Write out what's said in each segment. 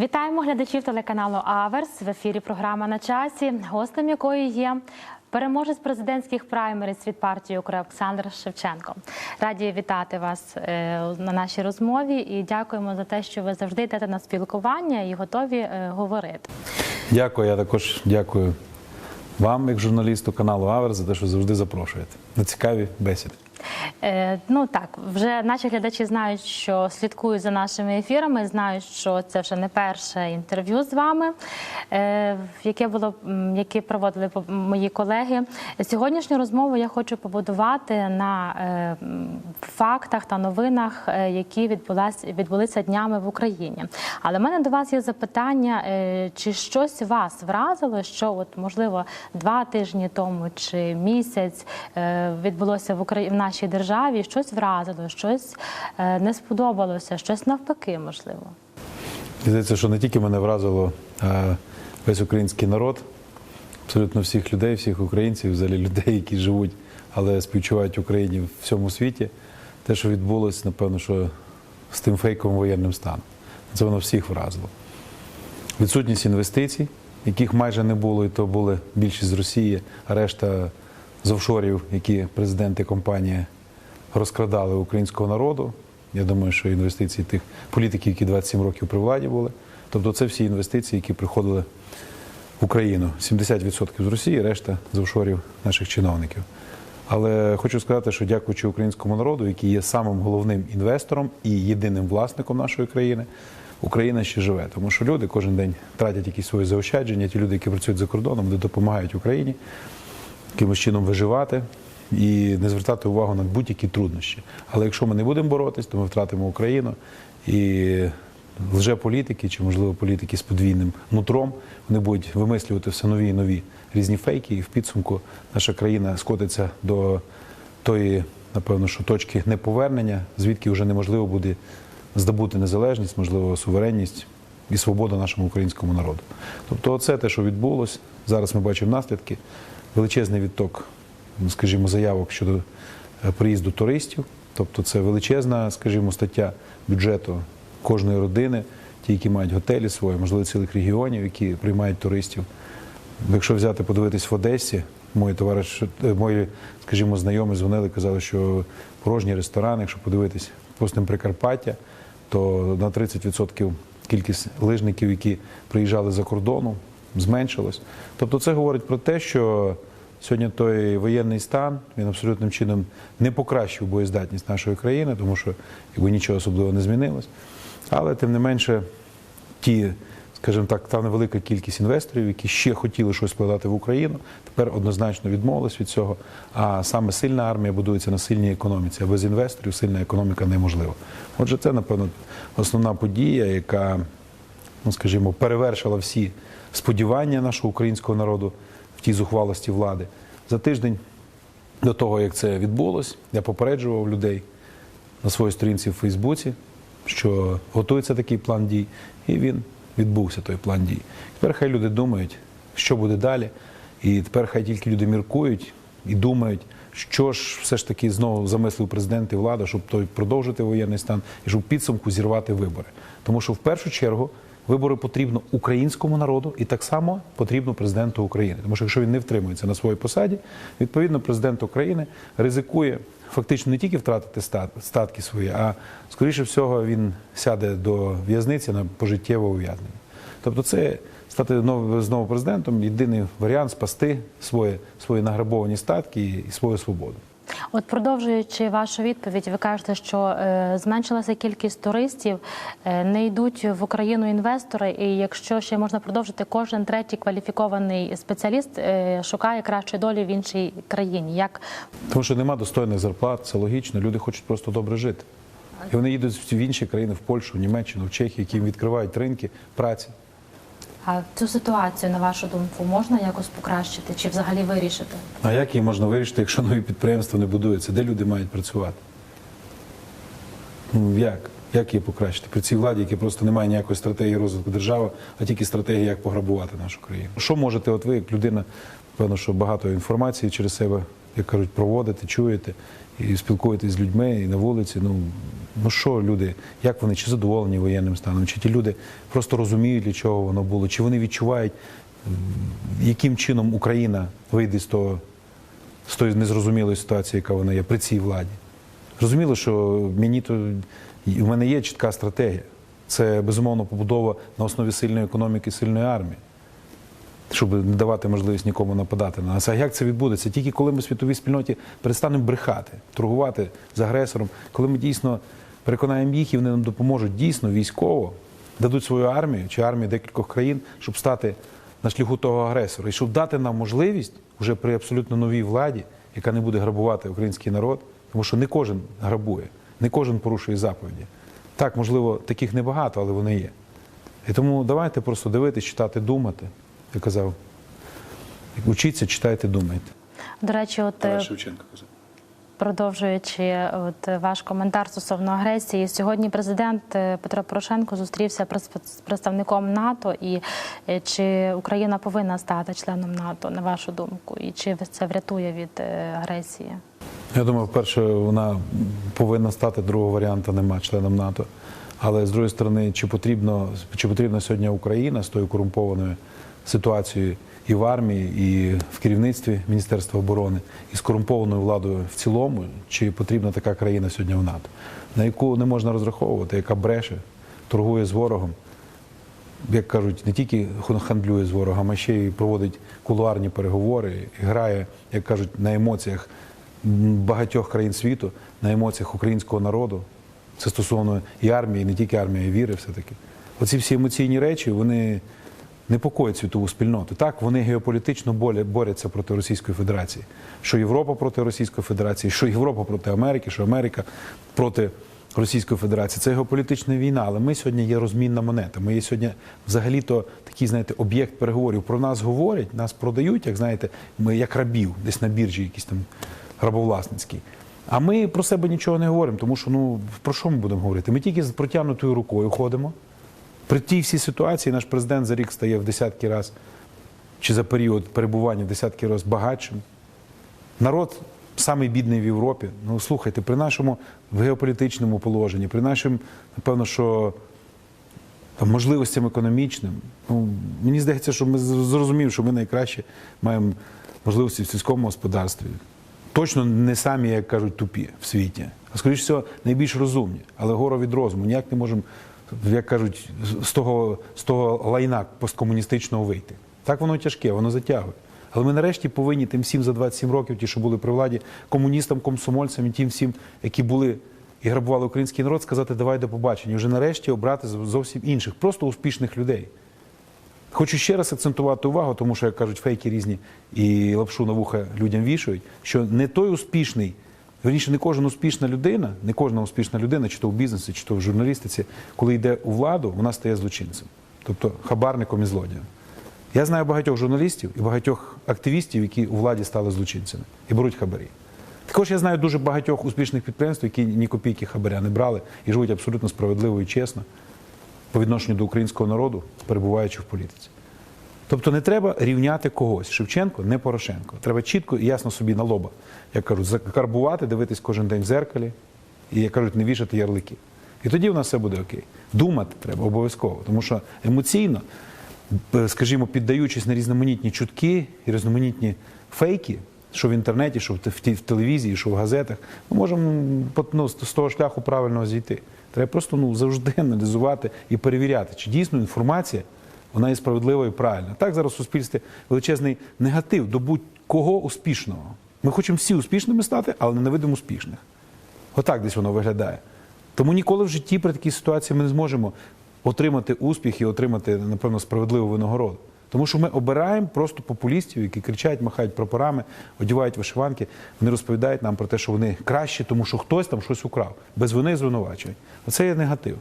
Вітаємо глядачів телеканалу Аверс в ефірі. Програма на часі, гостем якої є переможець президентських праймериз від партії «Укр» Олександр Шевченко. Раді вітати вас е, на нашій розмові і дякуємо за те, що ви завжди йдете на спілкування і готові е, говорити. Дякую, я також дякую вам, як журналісту каналу Авер, за те, що завжди запрошуєте на цікаві бесіди. Е, ну так, вже наші глядачі знають, що слідкують за нашими ефірами, знають, що це вже не перше інтерв'ю з вами, е, яке було яке проводили мої колеги. Сьогоднішню розмову я хочу побудувати на е, фактах та новинах, е, які відбулась, відбулися днями в Україні. Але в мене до вас є запитання: е, чи щось вас вразило, що от можливо два тижні тому чи місяць е, відбулося в Україні нашій державі, щось вразило, щось е, не сподобалося, щось навпаки, можливо. Здається, що не тільки мене вразило а весь український народ, абсолютно всіх людей, всіх українців, взагалі людей, які живуть, але співчувають Україні в всьому світі. Те, що відбулося, напевно, що з тим фейковим воєнним станом. Це воно всіх вразило. Відсутність інвестицій, яких майже не було, і то були більшість з Росії, а решта з офшорів, які президенти компанії розкрадали українського народу. Я думаю, що інвестиції тих політиків, які 27 років при владі були. Тобто це всі інвестиції, які приходили в Україну. 70% з Росії, решта з офшорів наших чиновників. Але хочу сказати, що дякуючи українському народу, який є самим головним інвестором і єдиним власником нашої країни, Україна ще живе. Тому що люди кожен день тратять якісь свої заощадження. Ті люди, які працюють за кордоном, вони допомагають Україні якимось чином виживати і не звертати увагу на будь-які труднощі. Але якщо ми не будемо боротись, то ми втратимо Україну і лжеполітики, чи можливо політики з подвійним нутром, вони будуть вимислювати все нові і нові різні фейки, і в підсумку наша країна скотиться до тої, напевно, що точки неповернення, звідки вже неможливо буде здобути незалежність, можливо, суверенність і свободу нашому українському народу. Тобто, це те, що відбулось. Зараз ми бачимо наслідки. Величезний відток, ну, скажімо, заявок щодо е, приїзду туристів. Тобто, це величезна, скажімо, стаття бюджету кожної родини, ті, які мають готелі свої, можливо, цілих регіонів, які приймають туристів. Якщо взяти, подивитись в Одесі, мої товариші, е, мої, скажімо, знайомі дзвонили, казали, що порожні ресторани, якщо подивитись постим Прикарпаття, то на 30% кількість лижників, які приїжджали за кордону, зменшилась. Тобто це говорить про те, що сьогодні той воєнний стан він абсолютним чином не покращив боєздатність нашої країни, тому що якби нічого особливо не змінилось. Але тим не менше, ті, скажімо так, та невелика кількість інвесторів, які ще хотіли щось вкладати в Україну, тепер однозначно відмовились від цього. А саме сильна армія будується на сильній економіці. А без інвесторів сильна економіка неможлива. Отже, це, напевно, основна подія, яка, ну скажімо, перевершила всі сподівання нашого українського народу в тій зухвалості влади. За тиждень до того, як це відбулось, я попереджував людей на своїй сторінці в Фейсбуці, що готується такий план дій, і він відбувся той план дій. Тепер хай люди думають, що буде далі, і тепер хай тільки люди міркують і думають, що ж все ж таки знову замислив президент і влада, щоб той продовжити воєнний стан і щоб підсумку зірвати вибори. Тому що в першу чергу вибори потрібно українському народу і так само потрібно президенту України. Тому що якщо він не втримується на своїй посаді, відповідно президент України ризикує фактично не тільки втратити стат- статки свої, а скоріше всього він сяде до в'язниці на пожиттєве ув'язнення. Тобто, це стати нов- знову президентом єдиний варіант спасти свої, свої награбовані статки і свою свободу. От продовжуючи вашу відповідь, ви кажете, що е, зменшилася кількість туристів, е, не йдуть в Україну інвестори, і якщо ще можна продовжити, кожен третій кваліфікований спеціаліст е, шукає кращої долі в іншій країні. Як Тому що нема достойних зарплат, це логічно. Люди хочуть просто добре жити. І вони їдуть в інші країни, в Польщу, в Німеччину, в Чехію, які їм відкривають ринки праці. А цю ситуацію, на вашу думку, можна якось покращити чи взагалі вирішити? А як її можна вирішити, якщо нові підприємства не будуються? Де люди мають працювати? Ну як? Як її покращити? При цій владі, яка просто немає ніякої стратегії розвитку держави, а тільки стратегії, як пограбувати нашу країну. Що можете, от ви, як людина Певно, що багато інформації через себе, як кажуть, проводите, чуєте і спілкуєтесь з людьми і на вулиці. Ну, ну що люди, як вони чи задоволені воєнним станом, чи ті люди просто розуміють, для чого воно було, чи вони відчувають, яким чином Україна вийде з того з тої незрозумілої ситуації, яка вона є при цій владі. Зрозуміло, що мені то в мене є чітка стратегія. Це безумовно побудова на основі сильної економіки, сильної армії, щоб не давати можливість нікому нападати на нас. А як це відбудеться? Тільки коли ми світовій спільноті перестанемо брехати, торгувати з агресором, коли ми дійсно переконаємо їх і вони нам допоможуть дійсно військово, дадуть свою армію чи армію декількох країн, щоб стати на шляху того агресора, і щоб дати нам можливість вже при абсолютно новій владі, яка не буде грабувати український народ, тому що не кожен грабує, не кожен порушує заповіді. Так, можливо, таких небагато, але вони є. І тому давайте просто дивитись, читати, думати. Я казав, учіться, читайте, думайте. До речі, от е, Шевченко казав. продовжуючи от ваш коментар стосовно агресії, сьогодні президент е, Петро Порошенко зустрівся прес- з представником НАТО. І е, чи Україна повинна стати членом НАТО, на вашу думку, і чи це врятує від агресії? Я думаю, вперше вона повинна стати другого варіанту, нема членом НАТО. Але з другої сторони, чи потрібно чи потрібна сьогодні Україна з тою корумпованою ситуацією і в армії, і в керівництві Міністерства оборони, і з корумпованою владою в цілому, чи потрібна така країна сьогодні в НАТО, на яку не можна розраховувати, яка бреше, торгує з ворогом, як кажуть, не тільки хандлює з ворогом, а ще й проводить кулуарні переговори, і грає, як кажуть, на емоціях багатьох країн світу, на емоціях українського народу. Це стосовно і армії, і не тільки армії, й віри все-таки. Оці всі емоційні речі, вони непокоїть світову спільноту. Так, вони геополітично борються проти Російської Федерації. Що Європа проти Російської Федерації, що Європа проти Америки, що Америка проти Російської Федерації. Це геополітична війна, але ми сьогодні є розмінна монета. Ми є сьогодні взагалі-то такий, знаєте, об'єкт переговорів. Про нас говорять, нас продають, як знаєте, ми як рабів, десь на біржі, якісь там рабовласницький. А ми про себе нічого не говоримо, тому що ну про що ми будемо говорити? Ми тільки з протягнутою рукою ходимо. При тій всій ситуації наш президент за рік стає в десятки разів, чи за період перебування в десятки разів багатшим. Народ самий бідний в Європі. Ну слухайте, при нашому геополітичному положенні, при нашому, напевно, що можливостям економічним. Ну, мені здається, що ми зрозуміли, що ми найкраще маємо можливості в сільському господарстві. Точно не самі, як кажуть, тупі в світі, а скоріш всього, найбільш розумні, але горо від розуму. Ніяк не можемо, як кажуть, з того, з того лайна посткомуністичного вийти. Так воно тяжке, воно затягує. Але ми нарешті повинні тим всім за 27 років, ті, що були при владі, комуністам, комсомольцям і тим всім, які були і грабували український народ, сказати давай до побачення. Вже нарешті обрати зовсім інших, просто успішних людей. Хочу ще раз акцентувати увагу, тому що, як кажуть, фейки різні і лапшу на вуха людям вішають, що не той успішний, верніше, не кожна успішна людина, не кожна успішна людина, чи то в бізнесі, чи то в журналістиці, коли йде у владу, вона стає злочинцем, тобто хабарником і злодієм. Я знаю багатьох журналістів і багатьох активістів, які у владі стали злочинцями і беруть хабарі. Також я знаю дуже багатьох успішних підприємств, які ні копійки хабаря не брали і живуть абсолютно справедливо і чесно по відношенню до українського народу, перебуваючи в політиці. Тобто не треба рівняти когось. Шевченко не Порошенко. Треба чітко і ясно собі на лоба, як кажуть, закарбувати, дивитись кожен день в зеркалі і, як кажуть, не вішати ярлики. І тоді в нас все буде окей. Думати треба обов'язково, тому що емоційно, е, скажімо, піддаючись на різноманітні чутки і різноманітні фейки, що в інтернеті, що в те- в телевізії, що в газетах, ми можемо ну, з того шляху правильного зійти. Треба просто ну, завжди аналізувати і перевіряти, чи дійсно інформація вона є справедлива і правильна. Так зараз в суспільстві величезний негатив до будь-кого успішного. Ми хочемо всі успішними стати, але ненавидимо успішних. Отак десь воно виглядає. Тому ніколи в житті при такій ситуації ми не зможемо отримати успіх і отримати, напевно, справедливу винагороду. Тому що ми обираємо просто популістів, які кричать, махають прапорами, одягають вишиванки. Вони розповідають нам про те, що вони кращі, тому що хтось там щось украв. Без вини звинувачують. Оце є негатив.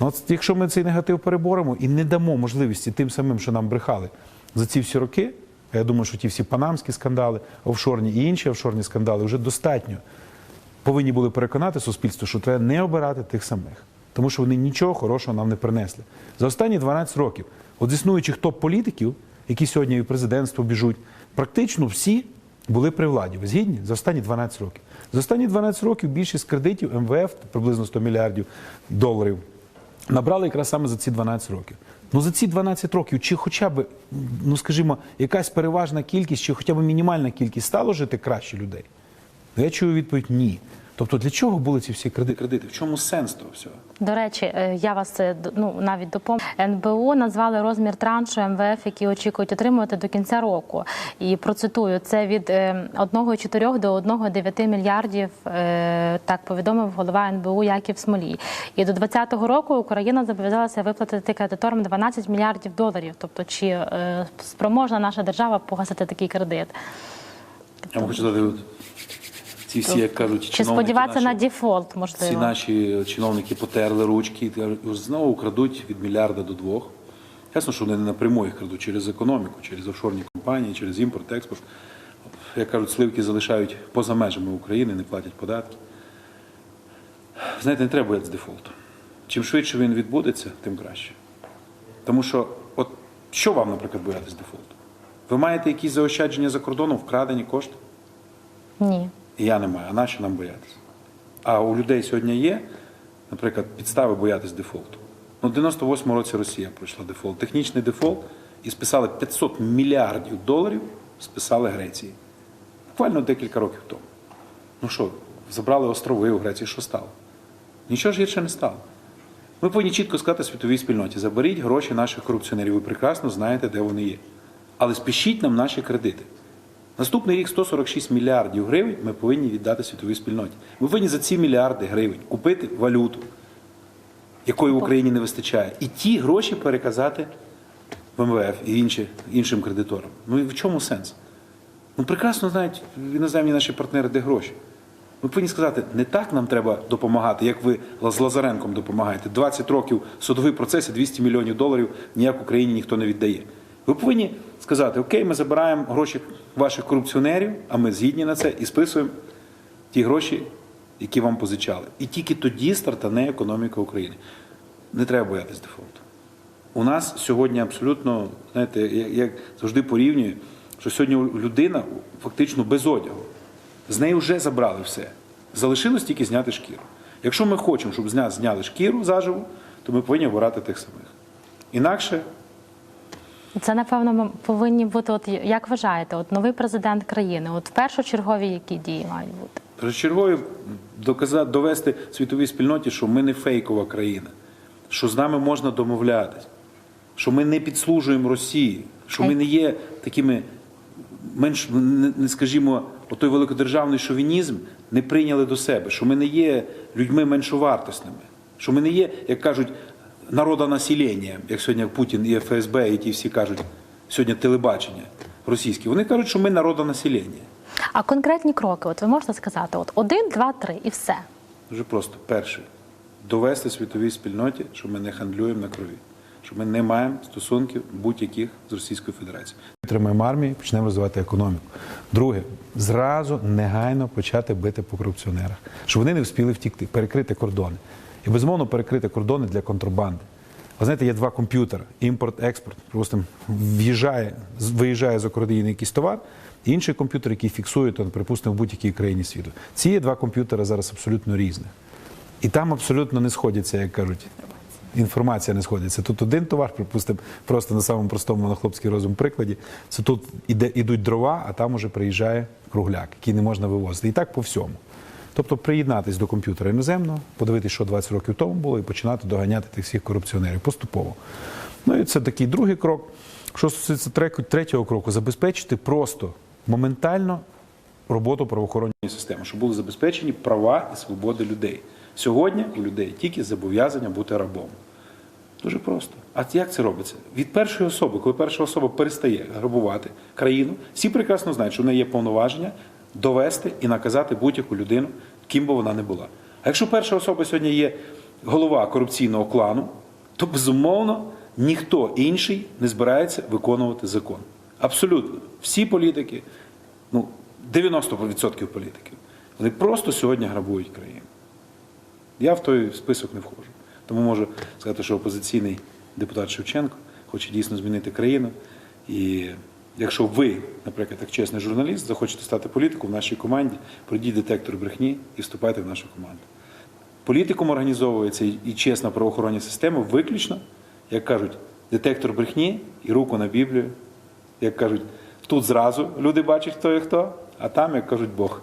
Ну, от якщо ми цей негатив переборемо і не дамо можливості тим самим, що нам брехали за ці всі роки, я думаю, що ті всі панамські скандали, офшорні і інші офшорні скандали вже достатньо повинні були переконати суспільство, що треба не обирати тих самих, тому що вони нічого хорошого нам не принесли. За останні 12 років, от з існуючих топ-політиків, які сьогодні і президентство біжуть, практично всі були при владі. Ви згідні? За останні 12 років. За останні 12 років більшість кредитів МВФ, приблизно 100 мільярдів доларів, набрали якраз саме за ці 12 років. Ну за ці 12 років, чи хоча б, ну скажімо, якась переважна кількість, чи хоча б мінімальна кількість стало жити краще людей? Я чую відповідь ні. Тобто для чого були ці всі кредити? кредити? В чому сенс того всього? До речі, е, я вас е, ну навіть допомогу. НБУ назвали розмір траншу МВФ, який очікують отримувати до кінця року. І процитую це від е, 1,4 до 1,9 мільярдів. е, Так повідомив голова НБУ Яків Смолій. І до 2020 року Україна зобов'язалася виплатити кредиторам 12 мільярдів доларів. Тобто, чи е, спроможна наша держава погасити такий кредит? Я вам хочу от, ці всі, як кажуть, Чи сподіватися на дефолт? Можливо, ці наші чиновники потерли ручки і знову крадуть від мільярда до двох. Ясно, що вони не напряму їх крадуть через економіку, через офшорні компанії, через імпорт, експорт. Як кажуть, сливки залишають поза межами України, не платять податки. Знаєте, не треба боятися дефолту. Чим швидше він відбудеться, тим краще. Тому що, от що вам, наприклад, боятися дефолту? Ви маєте якісь заощадження за кордоном, вкрадені кошти? ні. Я не маю, а нащо нам боятися? А у людей сьогодні є, наприклад, підстави боятися дефолту. Ну, в 98-му році Росія пройшла дефолт. Технічний дефолт і списали 500 мільярдів доларів, списали Греції. Буквально декілька років тому. Ну що, забрали острови у Греції, що стало? Нічого ж гірше не стало. Ми повинні чітко сказати світовій спільноті: заберіть гроші наших корупціонерів. Ви прекрасно знаєте, де вони є. Але спішіть нам наші кредити. Наступний рік 146 мільярдів гривень ми повинні віддати світовій спільноті. Ми повинні за ці мільярди гривень купити валюту, якої в Україні не вистачає, і ті гроші переказати в МВФ і інші, іншим кредиторам. Ну і в чому сенс? Ну прекрасно знають іноземні наші партнери, де гроші. Ми повинні сказати, не так нам треба допомагати, як ви з Лазаренком допомагаєте. 20 років судовий процес і 200 мільйонів доларів ніяк Україні ніхто не віддає. Ви повинні сказати, окей, ми забираємо гроші ваших корупціонерів, а ми згідні на це і списуємо ті гроші, які вам позичали. І тільки тоді стартане економіка України. Не треба боятися дефолту. У нас сьогодні абсолютно, знаєте, я, я завжди порівнюю, що сьогодні людина фактично без одягу. З неї вже забрали все. Залишилось тільки зняти шкіру. Якщо ми хочемо, щоб з нас зняли шкіру заживо, то ми повинні обирати тих самих. Інакше Це напевно ми повинні бути. От як вважаєте, от новий президент країни, от першочергові які дії мають бути? Першочергові доказати, довести світовій спільноті, що ми не фейкова країна, що з нами можна домовлятись, що ми не підслужуємо Росії, що ми не є такими менш, не, не скажімо, отой великодержавний шовінізм не прийняли до себе, що ми не є людьми меншовартісними, що ми не є, як кажуть, народонаселенням, як сьогодні Путін і ФСБ, і ті всі кажуть, сьогодні телебачення російське. Вони кажуть, що ми народонаселення. А конкретні кроки, от ви можете сказати, от один, два, три і все. Дуже просто. Перше, довести світовій спільноті, що ми не хандлюємо на крові, що ми не маємо стосунків будь-яких з Російською Федерацією. Підтримаємо армію, почнемо розвивати економіку. Друге, зразу негайно почати бити по корупціонерах, щоб вони не встигли втікти, перекрити кордони. І безумовно перекрити кордони для контрабанди. Ви знаєте, є два комп'ютери: імпорт, експорт. Просто в'їжджає, з- виїжджає за кордон якийсь товар, і інший комп'ютер, який фіксує, то, припустимо, в будь-якій країні світу. Ці є два комп'ютери зараз абсолютно різних. І там абсолютно не сходяться, як кажуть. Інформація не сходиться. Тут один товар, припустимо, просто на самому простому на хлопський розум прикладі. Це тут іде, ідуть дрова, а там уже приїжджає кругляк, який не можна вивозити. І так по всьому. Тобто приєднатись до комп'ютера іноземного, подивитися, що 20 років тому було, і починати доганяти тих всіх корупціонерів поступово. Ну і це такий другий крок. Що стосується третього кроку, забезпечити просто моментально роботу правоохоронної Системи, щоб були забезпечені права і свободи людей. Сьогодні у людей тільки зобов'язання бути рабом. Дуже просто. А як це робиться? Від першої особи, коли перша особа перестає грабувати країну, всі прекрасно знають, що в неї є повноваження довести і наказати будь-яку людину, ким би вона не була. А якщо перша особа сьогодні є голова корупційного клану, то безумовно ніхто інший не збирається виконувати закон. Абсолютно. Всі політики, ну 90% політиків, вони просто сьогодні грабують країну. Я в той список не входжу. Тому можу сказати, що опозиційний депутат Шевченко хоче дійсно змінити країну. І якщо ви, наприклад, як чесний журналіст, захочете стати політиком в нашій команді, пройдіть детектор брехні і вступайте в нашу команду. Політиком організовується і, і чесна правоохоронна система виключно, як кажуть, детектор брехні і руку на Біблію. Як кажуть, тут зразу люди бачать, хто є хто, а там, як кажуть, Бог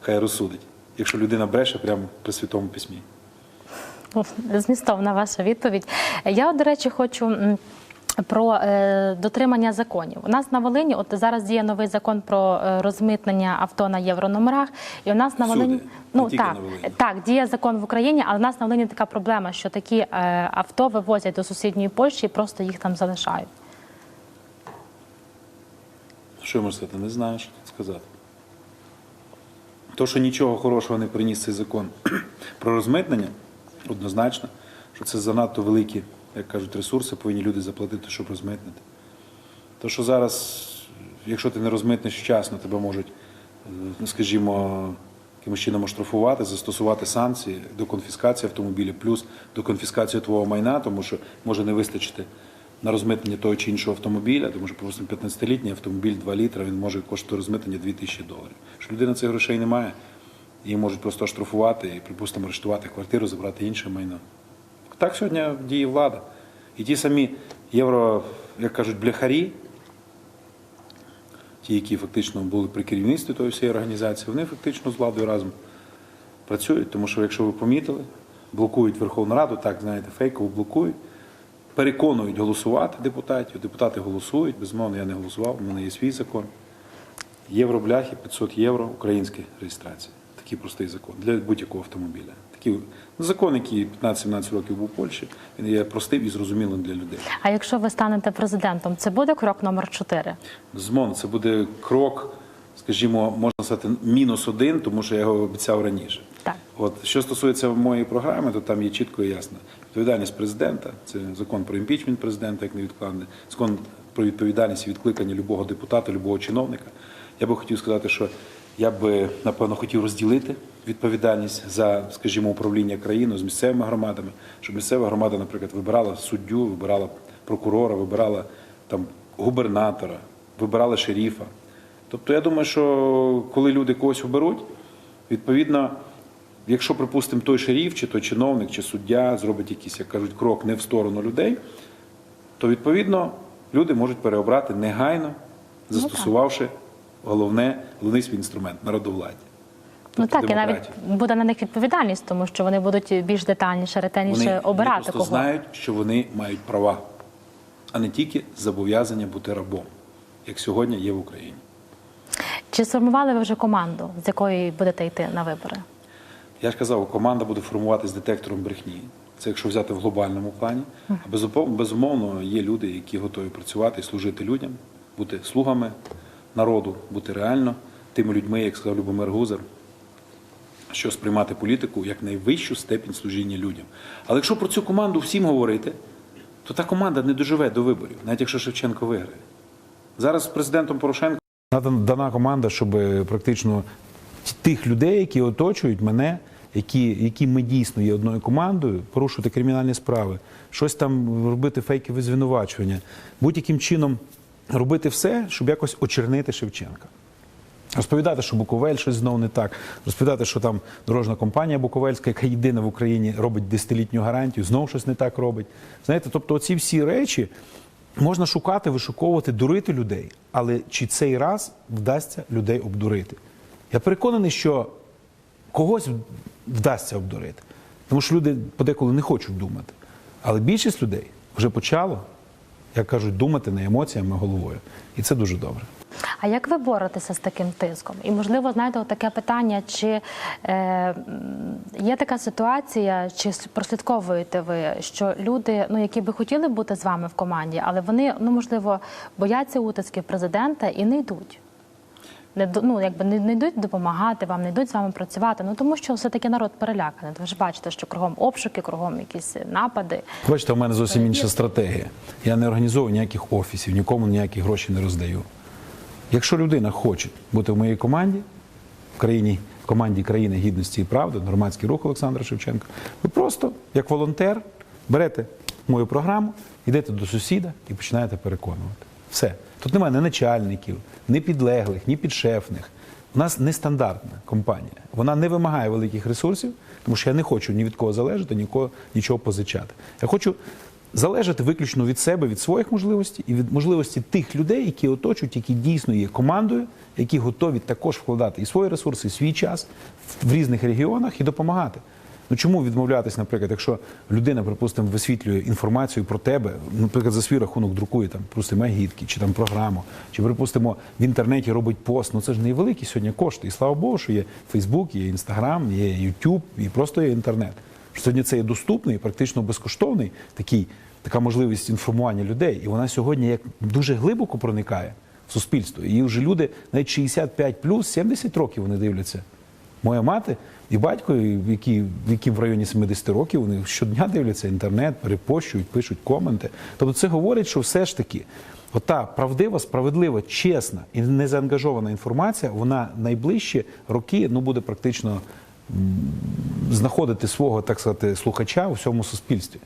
хай розсудить, якщо людина бреше прямо при святому письмі. Ну, Змістовна ваша відповідь. Я, до речі, хочу. Про е, дотримання законів у нас на Волині, от зараз діє новий закон про е, розмитнення авто на єврономерах, і у нас на Волині не ну так, на Волині. так діє закон в Україні, але в нас на Волині така проблема, що такі е, авто вивозять до сусідньої Польщі і просто їх там залишають. Що я можу сказати? Не знаю, що тут сказати. То, що нічого хорошого не приніс цей закон про розмитнення, однозначно, що це занадто великі, як кажуть, ресурси, повинні люди заплатити, щоб розмитнити. То, що зараз, якщо ти не розмитнеш вчасно, тебе можуть, е, скажімо, якимось чином оштрафувати, застосувати санкції до конфіскації автомобіля, плюс до конфіскації твого майна, тому що може не вистачити на розмитнення того чи іншого автомобіля, тому що, припустимо, 15-літній автомобіль 2 літра, він може коштувати розмитнення 2000 доларів. Що людина цих грошей не має, її можуть просто оштрафувати і, припустимо, арештувати квартиру, забрати інше майно. Так сьогодні діє влада. І ті самі євро, як кажуть, бляхарі, ті, які фактично були при керівництві тої всієї організації, вони фактично з владою разом працюють, тому що, якщо ви помітили, блокують Верховну Раду, так знаєте, фейково блокують, переконують голосувати депутатів. Депутати голосують, безумовно, я не голосував, у мене є свій закон. Євробляхи 500 євро, українська реєстрація. Такий простий закон для будь-якого автомобіля. Такий ну, закон, який 15-17 років був у Польщі, він є простим і зрозумілим для людей. А якщо ви станете президентом, це буде крок номер 4? Безумовно, це буде крок, скажімо, можна сказати, мінус один, тому що я його обіцяв раніше. Так. От що стосується моєї програми, то там є чітко і ясно. Відповідальність президента, це закон про імпічмент президента, як невідкладний, закон про відповідальність і відкликання любого депутата, любого чиновника. Я би хотів сказати, що я би напевно хотів розділити відповідальність за, скажімо, управління країною з місцевими громадами, щоб місцева громада, наприклад, вибирала суддю, вибирала прокурора, вибирала там губернатора, вибирала шеріфа. Тобто я думаю, що коли люди когось оберуть, відповідно, якщо, припустимо, той шеріф, чи той чиновник, чи суддя зробить якийсь, як кажуть, крок не в сторону людей, то відповідно люди можуть переобрати негайно, застосувавши головне, головний свій інструмент народовладдя. Ну Тобто так, і навіть буде на них відповідальність, тому що вони будуть більш детальніше, ретельніше Вони, вони обирати просто кого. знають, що вони мають права, а не тільки зобов'язання бути рабом, як сьогодні є в Україні. Чи сформували ви вже команду, з якої будете йти на вибори? Я ж казав, команда буде формуватися детектором брехні. Це якщо взяти в глобальному плані. А безумовно є люди, які готові працювати і служити людям, бути слугами народу, бути реально тими людьми, як сказав Любомир Гузар, що сприймати політику як найвищу степінь служіння людям. Але якщо про цю команду всім говорити, то та команда не доживе до виборів, навіть якщо Шевченко виграє. Зараз з президентом Порошенко. Дана команда, щоб е, практично тих людей, які оточують мене, які, які ми дійсно є одною командою, порушувати кримінальні справи, щось там робити фейкові звинувачення, будь-яким чином робити все, щоб якось очернити Шевченка. Розповідати, що Буковель щось знову не так. Розповідати, що там дорожна компанія Буковельська, яка єдина в Україні робить десятилітню гарантію, знову щось не так робить. Знаєте, тобто, ці всі речі можна шукати, вишуковувати, дурити людей. Але чи цей раз вдасться людей обдурити? Я переконаний, що когось вдасться обдурити. Тому що люди подеколи не хочуть думати. Але більшість людей вже почало, як кажуть, думати не емоціями, головою. І це дуже добре. А як ви боретеся з таким тиском? І можливо, знаєте, таке питання: чи е, є така ситуація, чи прослідковуєте ви, що люди, ну які би хотіли бути з вами в команді, але вони ну можливо бояться утисків президента і не йдуть. Не ну, якби не, не йдуть допомагати вам, не йдуть з вами працювати. Ну тому що все таки народ переляканий. Ви ж бачите, що кругом обшуки, кругом якісь напади. Бачите, у мене зовсім інша стратегія. Я не організовую ніяких офісів, нікому ніякі гроші не роздаю. Якщо людина хоче бути в моїй команді, в країні, в команді країни гідності і правди, громадський рух Олександра Шевченка, ви просто, як волонтер, берете мою програму, йдете до сусіда і починаєте переконувати. Все. Тут немає ні начальників, ні підлеглих, ні підшефних. У нас нестандартна компанія. Вона не вимагає великих ресурсів, тому що я не хочу ні від кого залежати, нікого нічого позичати. Я хочу залежати виключно від себе, від своїх можливостей і від можливості тих людей, які оточують, які дійсно є командою, які готові також вкладати і свої ресурси, і свій час в різних регіонах і допомагати. Ну чому відмовлятись, наприклад, якщо людина, припустимо, висвітлює інформацію про тебе, наприклад, за свій рахунок друкує там, припустимо, агітки, чи там програму, чи припустимо в інтернеті робить пост. Ну це ж не великі сьогодні кошти. І слава Богу, що є Фейсбук, є Інстаграм, є Ютуб і просто є інтернет. Що Сьогодні це є доступний, практично безкоштовний такий, така можливість інформування людей. І вона сьогодні як дуже глибоко проникає в суспільство. І вже люди навіть 65 70 років вони дивляться. Моя мати і батько, які, які в районі 70 років, вони щодня дивляться інтернет, перепощують, пишуть коменти. Тобто це говорить, що все ж таки ота правдива, справедлива, чесна і незаангажована інформація, вона найближчі роки ну, буде практично знаходити свого, так сказати, слухача у всьому суспільстві.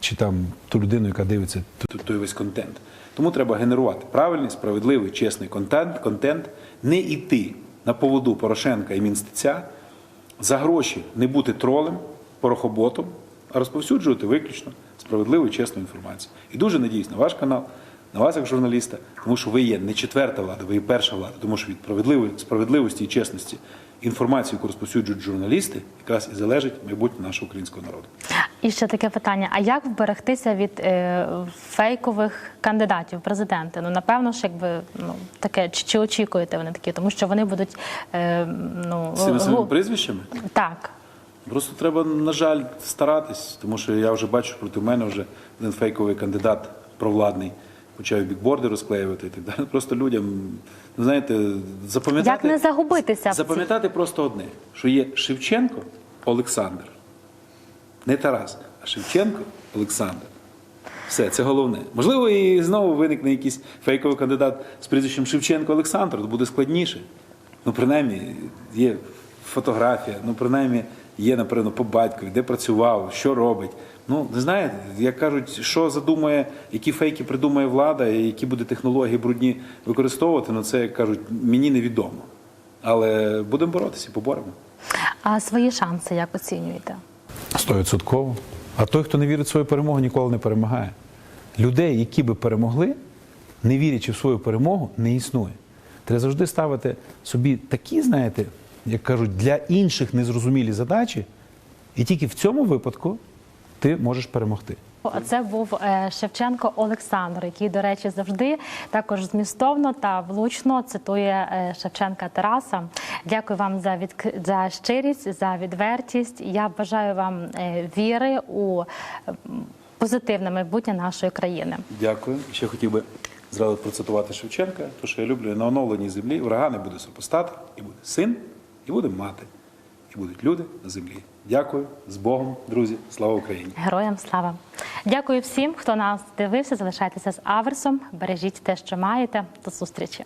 Чи там ту людину, яка дивиться той весь контент. Тому треба генерувати правильний, справедливий, чесний контент, контент, не йти на поводу Порошенка і Мінстиця, за гроші не бути тролем, порохоботом, а розповсюджувати виключно справедливу і чесну інформацію. І дуже надіюсь на ваш канал, на вас як журналіста, тому що ви є не четверта влада, ви є перша влада, тому що від справедливості і чесності інформації, яку розповсюджують журналісти, якраз і залежить майбутнє нашого українського народу. І ще таке питання: а як вберегтися від е, фейкових кандидатів президенти? Ну напевно ж, якби ну таке чи, чи очікуєте вони такі, тому що вони будуть е, ну цими самими гу- прізвищами. так. Просто треба, на жаль, старатись, тому що я вже бачу проти мене вже один фейковий кандидат провладний почав бікборди розклеювати і так далі. Просто людям, ну знаєте, запам'ятати. Як не загубитися Запам'ятати просто одне, що є Шевченко Олександр. Не Тарас, а Шевченко Олександр. Все, це головне. Можливо, і знову виникне якийсь фейковий кандидат з прізвищем Шевченко Олександр, то буде складніше. Ну, принаймні, є фотографія, ну, принаймні, є, напевно, по батькові, де працював, що робить. Ну, не знаєте, як кажуть, що задумає, які фейки придумає влада, і які буде технології брудні використовувати, ну це, як кажуть, мені невідомо. Але будемо боротися, поборемо. А свої шанси як оцінюєте? Стовідсотково. А той, хто не вірить в свою перемогу, ніколи не перемагає. Людей, які би перемогли, не вірячи в свою перемогу, не існує. Треба завжди ставити собі такі, знаєте, як кажуть, для інших незрозумілі задачі, і тільки в цьому випадку ти можеш перемогти. Це був е, Шевченко Олександр, який, до речі, завжди також змістовно та влучно цитує е, Шевченка Тараса. Дякую вам за відк... за щирість, за відвертість. Я бажаю вам е, віри у позитивне майбутнє нашої країни. Дякую. Ще хотів би зразу процитувати Шевченка, тому що я люблю на оновленій землі урагани буде супостати, і буде син, і буде мати, і будуть люди на землі. Дякую з Богом, друзі. Слава Україні! Героям слава! Дякую всім, хто нас дивився. Залишайтеся з Аверсом. Бережіть те, що маєте. До зустрічі.